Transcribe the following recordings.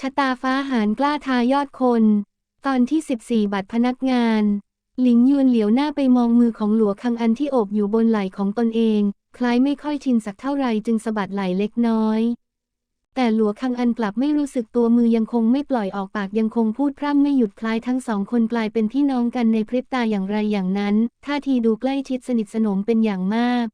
ชะตาฟ้าหารกล้าทายอดคน ตอนที่ 14 บัตรพนักงาน หลิงยวนเหลียวหน้าไปมองมือของหลัวคังอันที่โอบอยู่บนไหล่ของตนเอง คล้ายไม่ค่อยชินสักเท่าไหร่จึงสะบัดไหล่เล็กน้อย แต่หลัวคังอันกลับไม่รู้สึกตัวมือยังคงไม่ปล่อยออกปากยังคงพูดพร่ำไม่หยุดคล้ายทั้งสองคนกลายเป็นพี่น้องกันในพริบตาอย่างไรอย่างนั้นท่าทีดูใกล้ชิดสนิทสนมเป็นอย่างมาก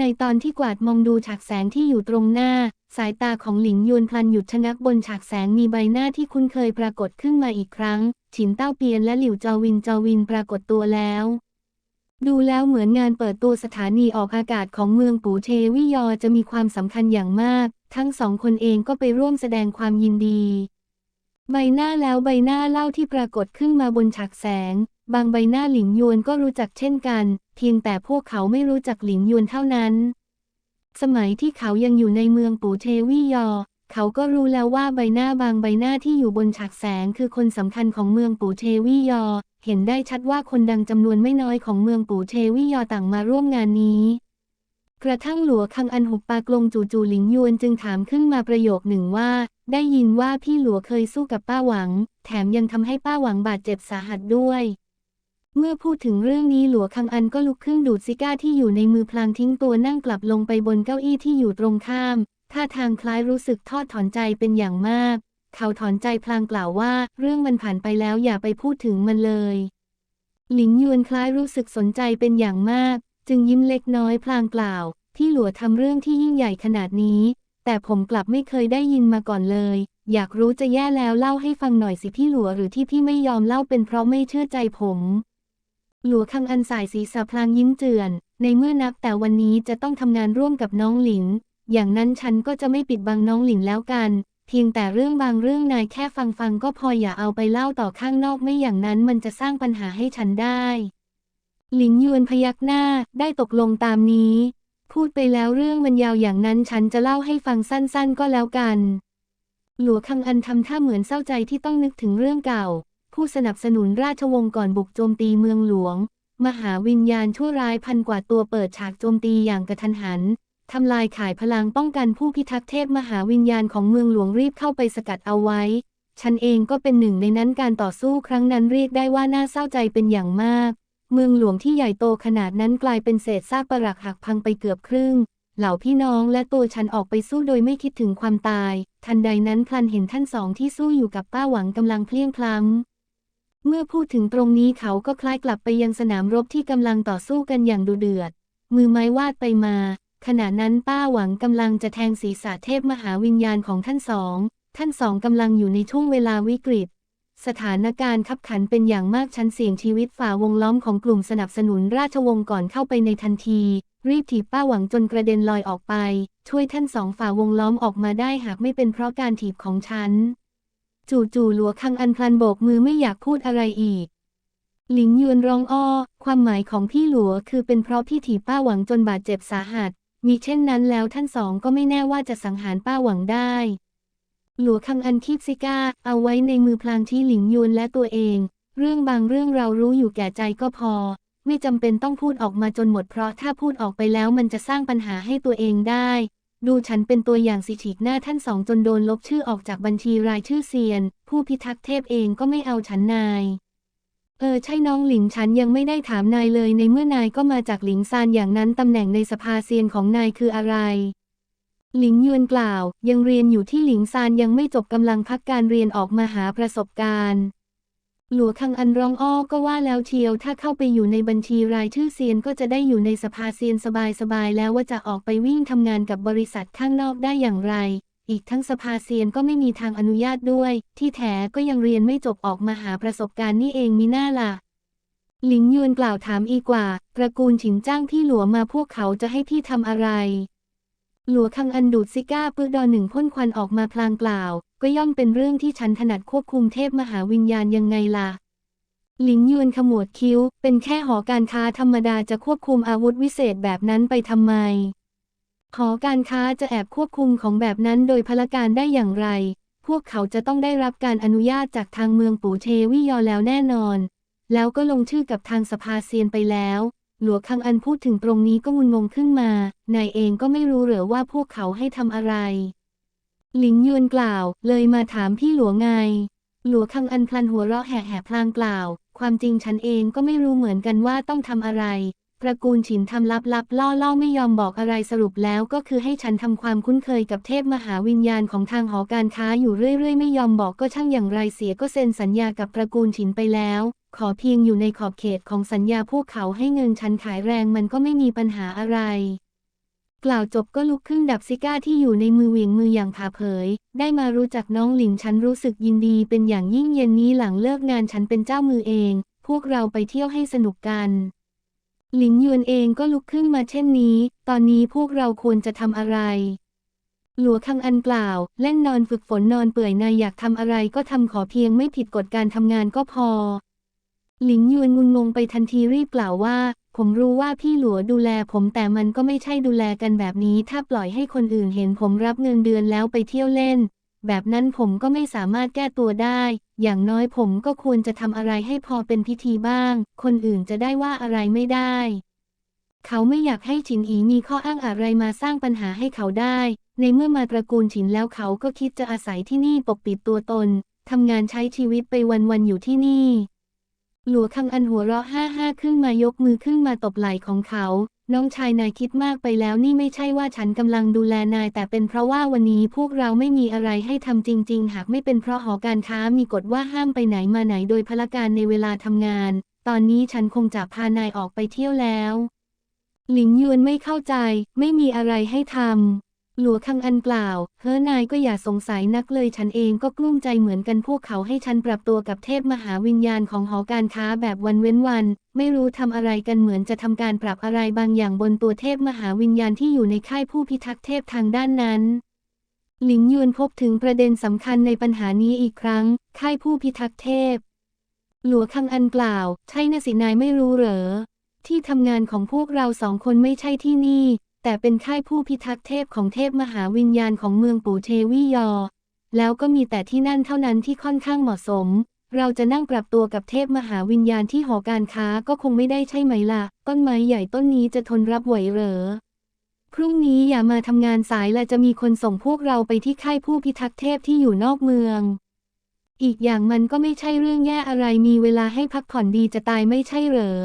ในตอนที่กวาดมองดูฉากแสงที่อยู่ตรงหน้า สายตาของหลิงยวนพลันหยุดชะงักบนฉากแสงมีใบหน้าที่คุ้นเคยปรากฏขึ้นมาอีกครั้ง ฉินเต้าเปียนและหลิวจอวินจอวินปรากฏตัวแล้ว ดูแล้วเหมือนงานเปิดตัวสถานีออกอากาศของเมืองปูเทวิยอจะมีความสำคัญอย่างมาก ทั้งสองคนเองก็ไปร่วมแสดงความยินดี ใบหน้าแล้วใบหน้าเล่าที่ปรากฏขึ้นมาบนฉากแสง บางใบหน้าหลิงยวนก็รู้จักเช่นกัน เพียงแต่พวกเขาไม่รู้จักหลิงยวนเท่านั้น สมัยที่เขายังอยู่ในเมืองปูเทวิยอ เขาก็รู้แล้วว่าใบหน้าบางใบหน้าที่อยู่บนฉากแสงคือคนสำคัญของเมืองปูเทวิยอ เห็นได้ชัดว่าคนดังจำนวนไม่น้อยของเมืองปูเทวิยอต่างมาร่วมงานนี้ กระทั่งหลัวคังอันหุบปากลงจู่ๆหลิงยวนจึงถามขึ้นมาประโยคหนึ่งว่า ได้ยินว่าพี่หลัวเคยสู้กับป้าหวัง แถมยังทำให้ป้าหวังบาดเจ็บสาหัสด้วย เมื่อพูดถึงเรื่องนี้หลัวคังอันก็ลุกขึ้นดูดซิก้าที่อยู่ในมือพลางทิ้งตัวนั่งกลับลงไปบนเก้าอี้ที่อยู่ตรงข้าม ท่าทางคล้ายรู้สึกทอดถอนใจเป็นอย่างมาก เขาถอนใจพลางกล่าวว่า เรื่องมันผ่านไปแล้วอย่าไปพูดถึงมันเลย หลิงยวนคล้ายรู้สึกสนใจเป็นอย่างมาก จึงยิ้มเล็กน้อยพลางกล่าว ที่หลัวทำเรื่องที่ยิ่งใหญ่ขนาดนี้ แต่ผมกลับไม่เคยได้ยินมาก่อนเลยอยากรู้จะแย่แล้วเล่าให้ฟังหน่อยสิพี่หลัวหรือที่พี่ไม่ยอมเล่าเป็นเพราะไม่เชื่อใจผม หลัวคังอันสายศีรษะพลางยิ้มเจือน ในเมื่อนับแต่วันนี้จะต้องทำงานร่วมกับน้องหลิง อย่างนั้นฉันก็จะไม่ปิดบังน้องหลิงแล้วกัน เพียงแต่เรื่องบางเรื่องนายแค่ฟังฟังก็พออย่าเอาไปเล่าต่อข้างนอกไม่อย่างนั้นมันจะสร้างปัญหาให้ฉันได้ หลิงยวนพยักหน้าได้ตกลงตามนี้ พูดไปแล้วเรื่องมันยาวอย่างนั้นฉันจะเล่าให้ฟังสั้นๆ ก็แล้วกัน หลัวคังอันทำท่าเหมือนเศร้าใจที่ต้องนึกถึงเรื่องเก่า ผู้สนับสนุนราชวงศ์ก่อนบุกโจมตีเมืองหลวง มหาวิญญาณชั่วร้ายพันกว่าตัวเปิดฉากโจมตีอย่างกระทันหันทำลายขายพลังป้องกันผู้พิทักษ์เทพมหาวิญญาณของเมืองหลวงรีบเข้าไปสกัดเอาไว้ ฉันเองก็เป็นหนึ่งในนั้นการต่อสู้ครั้งนั้นเรียกได้ว่าน่าเศร้าใจเป็นอย่างมาก เมืองหลวงที่ใหญ่โตขนาดนั้นกลายเป็นเศษซากปรักหักพังไปเกือบครึ่ง เหล่าพี่น้องและตัวฉันออกไปสู้โดยไม่คิดถึงความตาย ทันใดนั้นพลันเห็นท่านสองที่สู้อยู่กับป้าหวังกำลังเพลียงพล้ำ เมื่อพูดถึงตรงนี้เขาก็คล้ายกลับไปยังสนามรบที่กำลังต่อสู้กันอย่างดุเดือด มือไม้วาดไปมา ขณะนั้นป้าหวังกำลังจะแทงศีรษะเทพมหาวิญญาณของท่านสอง ท่านสองกำลังอยู่ในช่วงเวลาวิกฤต สถานการณ์ขับขันเป็นอย่างมากชั้นเสี่ยงชีวิตฝ่าวงล้อมของกลุ่มสนับสนุนราชวงศ์ก่อนเข้าไปในทันที รีบถีบป้าหวังจนกระเด็นลอยออกไป ช่วยท่านสองฝ่าวงล้อมออกมาได้หากไม่เป็นเพราะการถีบของฉัน จู่ๆหลัวคังอันพลันโบกมือไม่อยากพูดอะไรอีก หลิงยวนร้องอ้อ ความหมายของพี่หลัวคือเป็นเพราะพี่ถีป้าหวังจนบาดเจ็บสาหัส มีเช่นนั้นแล้วท่านสองก็ไม่แน่ว่าจะสังหารป้าหวังได้ หลัวคังอันคีบซิก้า เอาไว้ในมือพลางที่หลิงยวนและตัวเอง เรื่องบางเรื่องเรารู้อยู่แก่ใจก็พอ ไม่จำเป็นต้องพูดออกมาจนหมดเพราะถ้าพูดออกไปแล้วมันจะสร้างปัญหาให้ตัวเองได้ ดูฉันเป็นตัวอย่างสิฉีกหน้าท่านสองจนโดนลบชื่อออกจากบัญชีรายชื่อเซียน ผู้พิทักษ์เทพเองก็ไม่เอาฉันนาย เออใช่น้องหลิงฉันยังไม่ได้ถามนายเลยในเมื่อนายก็มาจากหลิงซานอย่างนั้นตำแหน่งในสภาเซียนของนายคืออะไร หลิงยวนกล่าว ยังเรียนอยู่ที่หลิงซานยังไม่จบกำลังพักการเรียนออกมาหาประสบการณ์ หลัวคังอันร้องอ้อก็ว่าแล้วเชียว ถ้าเข้าไปอยู่ในบัญชีรายชื่อเซียนก็จะได้อยู่ในสภาเซียนสบายๆแล้วว่าจะออกไปวิ่งทำงานกับบริษัทข้างนอกได้อย่างไร อีกทั้งสภาเซียนก็ไม่มีทางอนุญาตด้วย ที่แท้ก็ยังเรียนไม่จบออกมาหาประสบการณ์นี่เองมีหน้าล่ะ หลิงยวนกล่าวถามอีกว่า ตระกูลฉินจ้างพี่หลัวมาพวกเขาจะให้พี่ทำอะไร หลัวคังอันดูดซิก้าปื้อดอหนึ่งพ่นควันออกมาพลางกล่าว ก็ย่อมเป็นเรื่องที่ฉันถนัดควบคุมเทพมหาวิญญาณยังไงล่ะ หลิงยวนขมวดคิ้ว เป็นแค่หอการค้าธรรมดาจะควบคุมอาวุธวิเศษแบบนั้นไปทำไม หอการค้าจะแอบควบคุมของแบบนั้นโดยพละการได้อย่างไร พวกเขาจะต้องได้รับการอนุญาตจากทางเมืองปู่เทวิยอแล้วแน่นอน แล้วก็ลงชื่อกับทางสภาเซียนไปแล้ว หลัวคังอันพูดถึงตรงนี้ก็งุนงงขึ้นมา นายเองก็ไม่รู้เหรือว่าพวกเขาให้ทำอะไร หลิงยวนกล่าว เลยมาถามพี่หลวงไง หลัวคังอันพลันหัวเราะแห่แห่พลางกล่าว ความจริงฉันเองก็ไม่รู้เหมือนกันว่าต้องทำอะไรตระกูลฉินทำลับลับๆล่อล่อๆไม่ยอมบอกอะไรสรุปแล้วก็คือให้ฉันทำความคุ้นเคยกับเทพมหาวิญญาณของทางหอการค้าอยู่เรื่อยๆ ไม่ยอมบอกก็ช่างอย่างไรเสียก็เซ็นสัญญากับตระกูลฉินไปแล้ว ขอเพียงอยู่ในขอบเขตของสัญญาพวกเขาให้เงินฉันขายแรงมันก็ไม่มีปัญหาอะไร กล่าวจบก็ลุกขึ้นดับซิก้าที่อยู่ในมือเหวี่ยงมืออย่างผาเผย ได้มารู้จักน้องหลินฉันรู้สึกยินดีเป็นอย่างยิ่งเย็นนี้หลังเลิกงานฉันเป็นเจ้ามือเอง พวกเราไปเที่ยวให้สนุกกัน หลินยวนเองก็ลุกขึ้นมาเช่นนี้ ตอนนี้พวกเราควรจะทำอะไรหลัวคังอันกล่าว เล่นนอนฝึกฝนนอนเปื่อยนายอยากทำอะไรก็ทำขอเพียงไม่ผิดกฎการทำงานก็พอ หลิงยวนงุนงงไปทันทีรีบกล่าวว่า ผมรู้ว่าพี่หลัวดูแลผมแต่มันก็ไม่ใช่ดูแลกันแบบนี้ ถ้าปล่อยให้คนอื่นเห็นผมรับเงินเดือนแล้วไปเที่ยวเล่น แบบนั้นผมก็ไม่สามารถแก้ตัวได้ อย่างน้อยผมก็ควรจะทำอะไรให้พอเป็นพิธีบ้าง คนอื่นจะได้ว่าอะไรไม่ได้ เขาไม่อยากให้ฉินอีมีข้ออ้างอะไรมาสร้างปัญหาให้เขาได้ ในเมื่อมาตระกูลฉินแล้วเขาก็คิดจะอาศัยที่นี่ปกปิดตัวตนทำงานใช้ชีวิตไปวันๆอยู่ที่นี่ หลัวคังอันหัวเราะห้าห้าขึ้นมายกมือขึ้นมาตบไหล่ของเขา น้องชายนายคิดมากไปแล้วนี่ไม่ใช่ว่าฉันกำลังดูแลนายแต่เป็นเพราะว่าวันนี้พวกเราไม่มีอะไรให้ทำจริง ๆ หากไม่เป็นเพราะหอการค้ามีกฎว่าห้ามไปไหนมาไหนโดยพละการในเวลาทำงาน ตอนนี้ฉันคงจะพานายออกไปเที่ยวแล้ว หลิงยวนไม่เข้าใจ ไม่มีอะไรให้ทำ หลัวคังอันกล่าว เฮ้อนายก็อย่าสงสัยนักเลยฉันเองก็กลุ้มใจเหมือนกันพวกเขาให้ฉันปรับตัวกับเทพมหาวิญญาณของหอการค้าแบบวันเว้นวัน ไม่รู้ทำอะไรกันเหมือนจะทำการปรับอะไรบางอย่างบนตัวเทพมหาวิญญาณที่อยู่ในค่ายผู้พิทักษ์เทพทางด้านนั้น หลิงยวนพบถึงประเด็นสำคัญในปัญหานี้อีกครั้ง ค่ายผู้พิทักษ์เทพ หลัวคังอันกล่าว ใช่นะสินายไม่รู้เหรอที่ทำงานของพวกเราสองคนไม่ใช่ที่นี่ แต่เป็นค่ายผู้พิทักษ์เทพของเทพมหาวิญญาณของเมืองปู่เทวียอ แล้วก็มีแต่ที่นั่นเท่านั้นที่ค่อนข้างเหมาะสม เราจะนั่งปรับตัวกับเทพมหาวิญญาณที่หอการค้าก็คงไม่ได้ใช่ไหมล่ะ ต้นไม้ใหญ่ต้นนี้จะทนรับไหวเหรอ พรุ่งนี้อย่ามาทำงานสายและจะมีคนส่งพวกเราไปที่ค่ายผู้พิทักษ์เทพที่อยู่นอกเมือง อีกอย่างมันก็ไม่ใช่เรื่องแย่อะไรมีเวลาให้พักผ่อนดีจะตายไม่ใช่เหรอ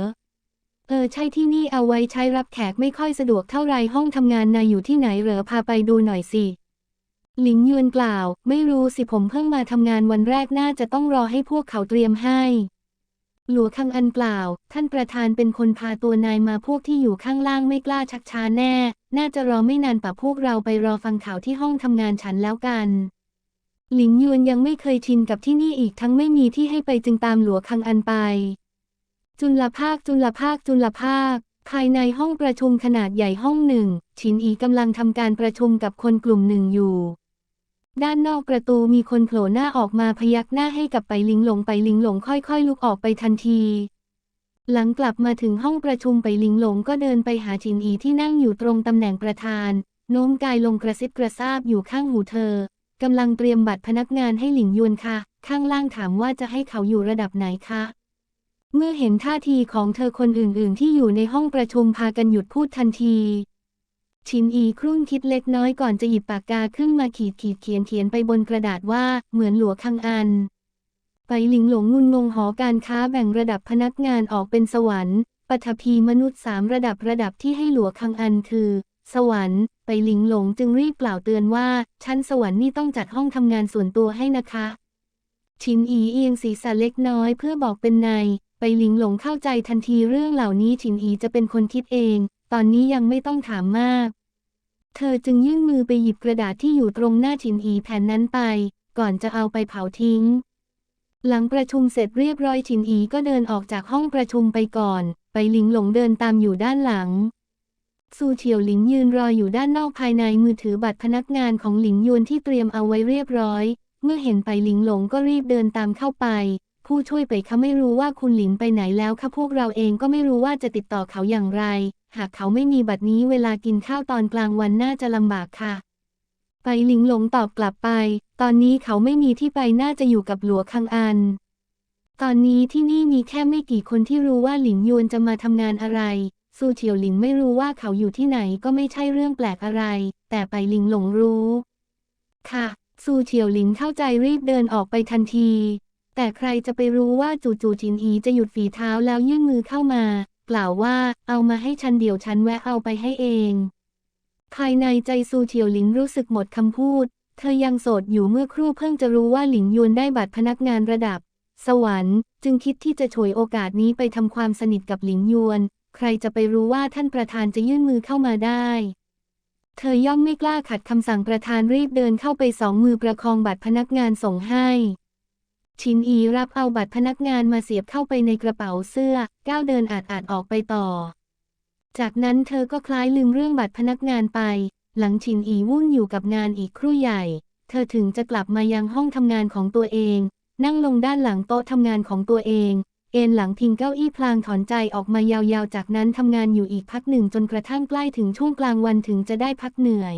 เออใช่ที่นี่เอาไว้ใช้รับแขกไม่ค่อยสะดวกเท่าไรห้องทำงานนายอยู่ที่ไหนเหรอพาไปดูหน่อยสิ หลิงยวนกล่าว ไม่รู้สิผมเพิ่งมาทำงานวันแรกน่าจะต้องรอให้พวกเขาเตรียมให้ หลัวคังอันกล่าว ท่านประธานเป็นคนพาตัวนายมาพวกที่อยู่ข้างล่างไม่กล้าชักช้าแน่ น่าจะรอไม่นานป่ะพวกเราไปรอฟังข่าวที่ห้องทำงานฉันแล้วกันหลิงยวนยังไม่เคยชินกับที่นี่อีกทั้งไม่มีที่ให้ไปจึงตามหลัวคังอันไป จุลภาคจุลภาคจุลภาค ภายในห้องประชุมขนาดใหญ่ห้องหนึ่งฉินอีกำลังทำการประชุมกับคนกลุ่มหนึ่งอยู่ ด้านนอกประตูมีคนโผล่หน้าออกมาพยักหน้าให้กับไปลิงหลงไปลิงหลงค่อยๆ ลุกออกไปทันที หลังกลับมาถึงห้องประชุมไปลิงหลงก็เดินไปหาฉินอีที่นั่งอยู่ตรงตำแหน่งประธาน โน้มกายลงกระซิบกระซาบอยู่ข้างหูเธอกำลังเตรียมบัตรพนักงานให้หลิงยวนค่ะ ข้างล่างถามว่าจะให้เขาอยู่ระดับไหนคะ เมื่อเห็นท่าทีของเธอคนอื่นๆ ที่อยู่ในห้องประชุมพากันหยุดพูดทันที ชินอีครุ่นคิดเล็กน้อยก่อนจะหยิบปากกาขึ้นมาขีดขีดเขียนเขียนไปบนกระดาษว่าเหมือนหลัวคังอัน ไปหลิงหลงงุนงงหอการค้าแบ่งระดับพนักงานออกเป็นสวรรค์ปฐพีมนุษย์สามระดับระดับที่ให้หลัวคังอันคือ สวรรค์ ไปหลิงหลงจึงรีบกล่าวเตือนว่า ชั้นสวรรค์นี่ต้องจัดห้องทำงานส่วนตัวให้นะคะ ชินอีเอียงศีรษะเล็กน้อยเพื่อบอกเป็นใน ไปหลิงหลงเข้าใจทันทีเรื่องเหล่านี้ชินอีจะเป็นคนคิดเอง ตอนนี้ยังไม่ต้องถามมาก เธอจึงยื่นมือไปหยิบกระดาษที่อยู่ตรงหน้าชินอีแผ่นนั้นไป ก่อนจะเอาไปเผาทิ้ง หลังประชุมเสร็จเรียบร้อยชินอีก็เดินออกจากห้องประชุมไปก่อน ไปหลิงหลงเดินตามอยู่ด้านหลังซูเฉียวหลิงยืนรออยู่ด้านนอกภายในมือถือบัตรพนักงานของหลิงยวนที่เตรียมเอาไว้เรียบร้อย เมื่อเห็นไปหลิงหลงก็รีบเดินตามเข้าไป ผู้ช่วยไปเขาไม่รู้ว่าคุณหลินไปไหนแล้วค่ะพวกเราเองก็ไม่รู้ว่าจะติดต่อเขาอย่างไร หากเขาไม่มีบัตรนี้เวลากินข้าวตอนกลางวันน่าจะลำบากค่ะ ไปหลิงหลงตอบกลับไป ตอนนี้เขาไม่มีที่ไปน่าจะอยู่กับหลัวคังอัน ตอนนี้ที่นี่มีแค่ไม่กี่คนที่รู้ว่าหลินยวนจะมาทำงานอะไรซูเฉียวหลินไม่รู้ว่าเขาอยู่ที่ไหนก็ไม่ใช่เรื่องแปลกอะไร แต่ไปหลิงหลงรู้ ค่ะซูเฉียวหลินเข้าใจรีบเดินออกไปทันที แต่ใครจะไปรู้ว่าจู่ๆจินอีจะหยุดฝีเท้าแล้วยื่นมือเข้ามา กล่าวว่าเอามาให้ฉันเดี๋ยวฉันแวะเอาไปให้เอง ภายในใจซูเฉียวหลินรู้สึกหมดคำพูด เธอยังโสดอยู่เมื่อครู่เพิ่งจะรู้ว่าหลิงยวนได้บัตรพนักงานระดับ สวรรค์ จึงคิดที่จะฉวยโอกาสนี้ไปทำความสนิทกับหลิงยวน ใครจะไปรู้ว่าท่านประธานจะยื่นมือเข้ามาได้เธอย่อมไม่กล้าขัดคำสั่งประธานรีบเดินเข้าไปสองมือประคองบัตรพนักงานส่งให้ ชินอีรับเอาบัตรพนักงานมาเสียบเข้าไปในกระเป๋าเสื้อ ก้าวเดินอาดอาดๆออกไปต่อ จากนั้นเธอก็คล้ายลืมเรื่องบัตรพนักงานไป หลังชินอีวุ่นอยู่กับงานอีกครู่ใหญ่ เธอถึงจะกลับมายังห้องทำงานของตัวเอง นั่งลงด้านหลังโต๊ะทำงานของตัวเอง เอนหลังพิงเก้าอี้พลางถอนใจออกมายาวๆ จากนั้นทำงานอยู่อีกพักหนึ่งจนกระทั่งใกล้ถึงช่วงกลางวันถึงจะได้พักเหนื่อย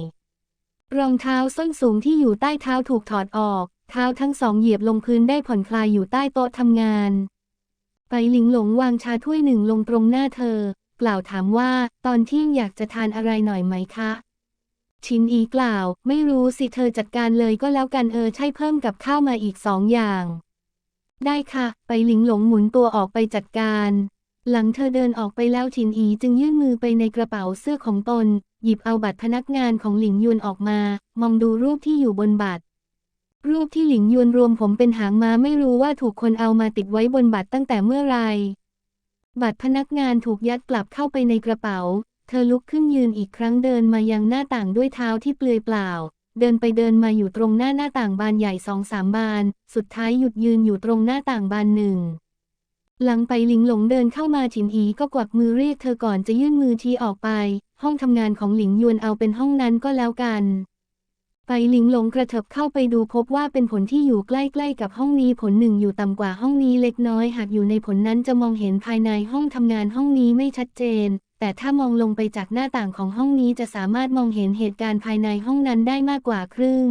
รองเท้าส้นสูงที่อยู่ใต้เท้าถูกถอดออก เท้าทั้งสองเหยียบลงพื้นได้ผ่อนคลายอยู่ใต้โต๊ะทำงาน ไปหลิงหลงวางชาถ้วยหนึ่งลงตรงหน้าเธอ กล่าวถามว่าตอนเที่ยงอยากจะทานอะไรหน่อยไหมคะ ชินอีกล่าว ไม่รู้สิเธอจัดการเลยก็แล้วกันเออใช่เพิ่มกับข้าวมาอีกสองอย่าง ได้ค่ะ ไปหลิงหลงหมุนตัวออกไปจัดการ หลังเธอเดินออกไปแล้วชินอีจึงยื่นมือไปในกระเป๋าเสื้อของตน หยิบเอาบัตรพนักงานของหลิงยวนออกมา มองดูรูปที่อยู่บนบัตร รูปที่หลิงยวนรวมผมเป็นหางม้าไม่รู้ว่าถูกคนเอามาติดไว้บนบัตรตั้งแต่เมื่อไร บัตรพนักงานถูกยัดกลับเข้าไปในกระเป๋า เธอลุกขึ้นยืนอีกครั้งเดินมายังหน้าต่างด้วยเท้าที่เปลือยเปล่า เดินไปเดินมาอยู่ตรงหน้าหน้าต่างบานใหญ่สองสามบาน สุดท้ายหยุดยืนอยู่ตรงหน้าต่างบานหนึ่ง หลังไปหลิงหลงเดินเข้ามาฉินอีก็กวักมือเรียกเธอก่อนจะยื่นมือชี้ออกไป ห้องทำงานของหลิงยวนเอาเป็นห้องนั้นก็แล้วกัน หลิงหลงกระเถิบเข้าไปดูพบว่าเป็นผลที่อยู่ใกล้ๆกับห้องนี้ผลหนึ่งอยู่ต่ำกว่าห้องนี้เล็กน้อย หากอยู่ในผลนั้นจะมองเห็นภายในห้องทำงานห้องนี้ไม่ชัดเจน แต่ถ้ามองลงไปจากหน้าต่างของห้องนี้จะสามารถมองเห็นเหตุการณ์ภายในห้องนั้นได้มากกว่าครึ่ง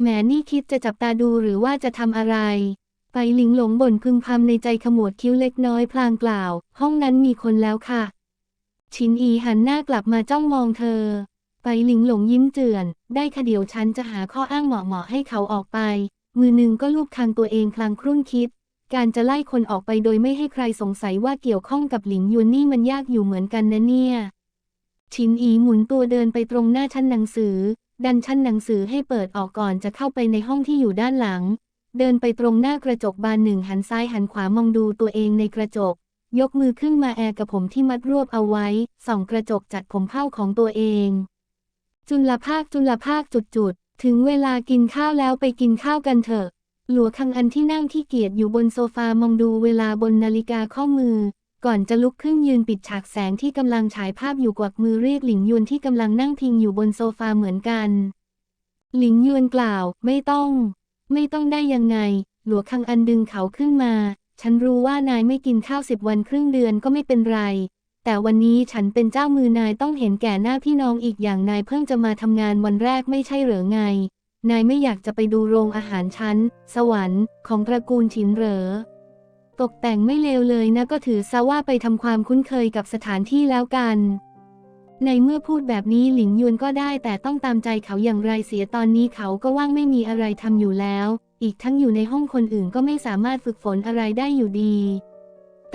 แหมนี่คิดจะจับตาดูหรือว่าจะทำอะไรไปหลิงหลงบ่นพึมพำในใจขมวดคิ้วเล็กน้อยพลางกล่าว ห้องนั้นมีคนแล้วค่ะ ชินอีหันหน้ากลับมาจ้องมองเธอ ไปหลิงหลงยิ้มเจือน ได้ค่ะเดียวฉันจะหาข้ออ้างเหมาะๆให้เขาออกไป มือหนึ่งก็ลูบคางตัวเองพลางครุ่นคิด การจะไล่คนออกไปโดยไม่ให้ใครสงสัยว่าเกี่ยวข้องกับหลิงยวนนี่มันยากอยู่เหมือนกันนะเนี่ย ชินอีหมุนตัวเดินไปตรงหน้าชั้นหนังสือ ดันชั้นหนังสือให้เปิดออกก่อนจะเข้าไปในห้องที่อยู่ด้านหลัง เดินไปตรงหน้ากระจกบานหนึ่งหันซ้ายหันขวามองดูตัวเองในกระจกยกมือขึ้นมาแอร์กับผมที่มัดรวบเอาไว้ ส่องกระจกจัดผมเผ้าของตัวเอง จุลภาคจุลภาคจุดจุดๆ ถึงเวลากินข้าวแล้วไปกินข้าวกันเถอะ หลัวคังอันที่นั่งที่เกียจอยู่บนโซฟามองดูเวลาบนนาฬิกาข้อมือ ก่อนจะลุกขึ้นยืนปิดฉากแสงที่กำลังฉายภาพอยู่กวักมือเรียกหลิงยวนที่กำลังนั่งพิงอยู่บนโซฟาเหมือนกัน หลิงยวนกล่าว ไม่ต้อง ไม่ต้องได้ยังไง หลัวคังอันดึงเขาขึ้นมา ฉันรู้ว่านายไม่กินข้าวสิบวันครึ่งเดือนก็ไม่เป็นไร แต่วันนี้ฉันเป็นเจ้ามือนายต้องเห็นแก่หน้าพี่น้องอีกอย่างนายเพิ่งจะมาทำงานวันแรกไม่ใช่เหรอไง นายไม่อยากจะไปดูโรงอาหารชั้น สวรรค์ของตระกูลฉินเหรอ ตกแต่งไม่เลวเลยนะก็ถือซะว่าไปทำความคุ้นเคยกับสถานที่แล้วกัน ในเมื่อพูดแบบนี้หลิงยวนก็ได้แต่ต้องตามใจเขาอย่างไรเสียตอนนี้เขาก็ว่างไม่มีอะไรทำอยู่แล้ว อีกทั้งอยู่ในห้องคนอื่นก็ไม่สามารถฝึกฝนอะไรได้อยู่ดี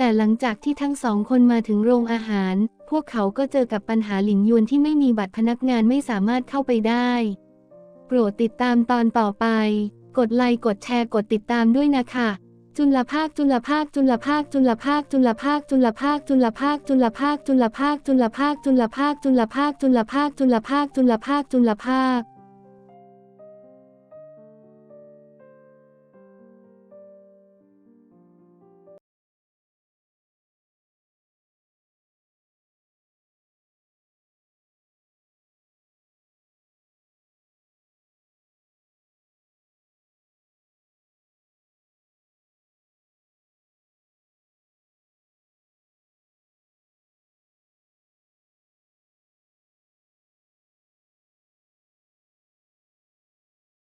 แต่หลังจากที่ทั้งสองคนมาถึงโรงอาหาร พวกเขาก็เจอกับปัญหาหลิงยวนที่ไม่มีบัตรพนักงานไม่สามารถเข้าไปได้ โปรดติดตามตอนต่อไป กดไลค์กดแชร์กดติดตามด้วยนะคะจุลภาคจุลภาคจุลภาคจุลภาคจุลภาคจุลภาคจุลภาคจุลภาคจุลภาคจุลภาคจุลภาคจุลภาคจุลภาคจุลภาคจุลภาคจุลภาค